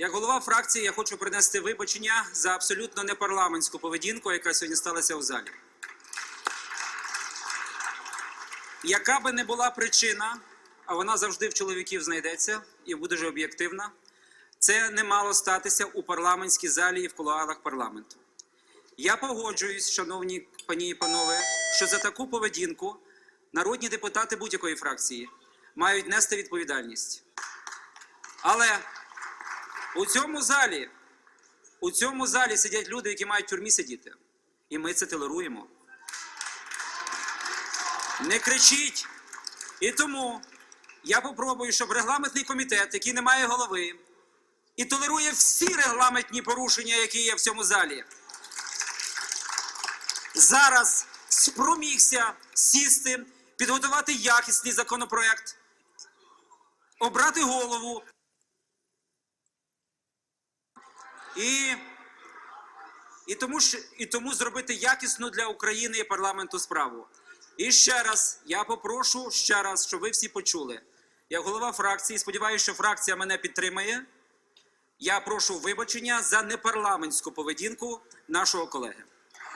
Як голова фракції я хочу принести вибачення за абсолютно непарламентську поведінку, яка сьогодні сталася в залі. Яка би не була причина, а вона завжди в чоловіків знайдеться і буде дуже об'єктивна, це не мало статися у парламентській залі і в кулуарах парламенту. Я погоджуюсь, шановні пані і панове, що за таку поведінку народні депутати будь-якої фракції мають нести відповідальність. Але у цьому залі, у цьому залі сидять люди, які мають в тюрмі сидіти. І ми це толеруємо. Не кричіть. І тому я попробую, щоб регламентний комітет, який не має голови, і толерує всі регламентні порушення, які є в цьому залі, зараз спромігся сісти, підготувати якісний законопроект, обрати голову і, і, тому, ж, і тому зробити якісну для України і парламенту справу. І ще раз я попрошу ще раз, щоб ви всі почули. Я голова фракції, сподіваюся, що фракція мене підтримає. Я прошу вибачення за непарламентську поведінку нашого колеги.